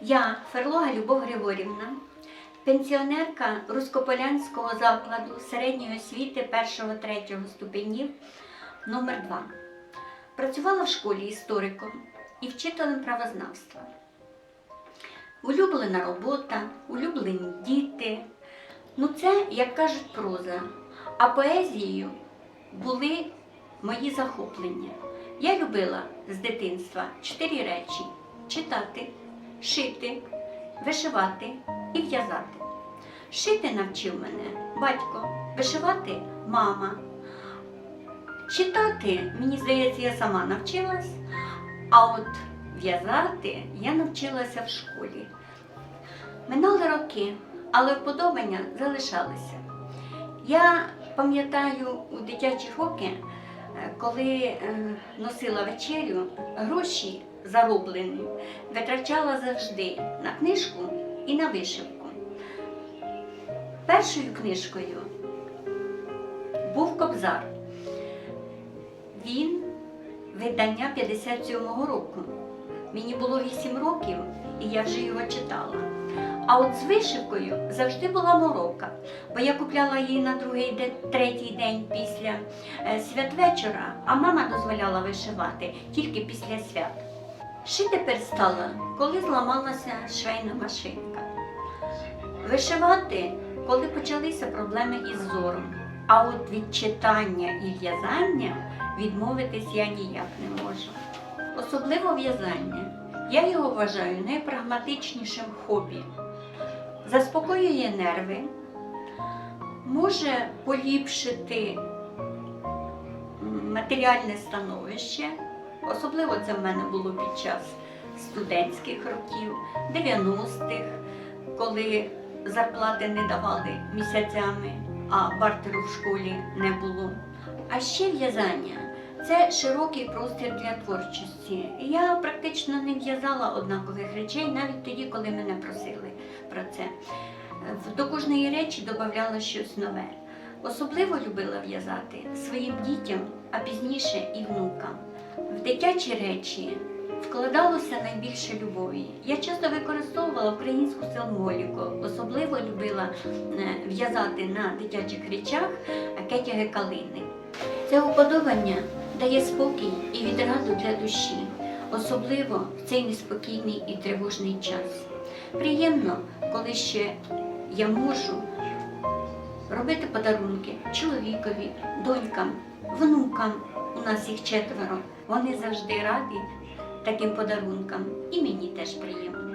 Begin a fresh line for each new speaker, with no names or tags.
Я, Ферлога Любов Григорівна, пенсіонерка Руськополянського закладу середньої освіти 1-3 ступенів номер 2 Працювала в школі істориком і вчителем правознавства. Улюблена робота, улюблені діти. Ну, це, як кажуть, проза. А поезією були мої захоплення. Я любила з дитинства чотири речі: читати, шити, вишивати і в'язати. Шити навчив мене батько, вишивати мама. Читати, мені здається, я сама навчилась, а от в'язати я навчилася в школі. Минули роки, але вподобання залишалися. Я пам'ятаю у дитячі роки, коли е, носила вечерю, гроші зароблені витрачала завжди на книжку і на вишивку. Першою книжкою був Кобзар. Він видання 57-го року. Мені було 8 років, і я вже його читала. А от з вишивкою завжди була морока, бо я купляла її на другий день, третій день після е, святвечора, а мама дозволяла вишивати тільки після свят. Шити перестала, коли зламалася швейна машинка. Вишивати, коли почалися проблеми із зором. А от від читання і в'язання відмовитись я ніяк не можу. Особливо в'язання. Я його вважаю найпрагматичнішим хобі. Заспокоює нерви, може поліпшити матеріальне становище. Особливо це в мене було під час студентських років, 90-х, коли зарплати не давали місяцями, а бартеру в школі не було. А ще в'язання це широкий простір для творчості. Я практично не в'язала однакових речей навіть тоді, коли мене просили про це. До кожної речі додавала щось нове. Особливо любила в'язати своїм дітям, а пізніше і внукам. В дитячі речі вкладалося найбільше любові. Я часто використовувала українську символіку, особливо любила е, в'язати на дитячих речах кетяги калини. Це уподобання дає спокій і відраду для душі, особливо в цей неспокійний і тривожний час. Приємно, коли ще я можу робити подарунки чоловікові, донькам, внукам. У нас їх четверо. Вони завжди раді таким подарункам, і мені теж приємно.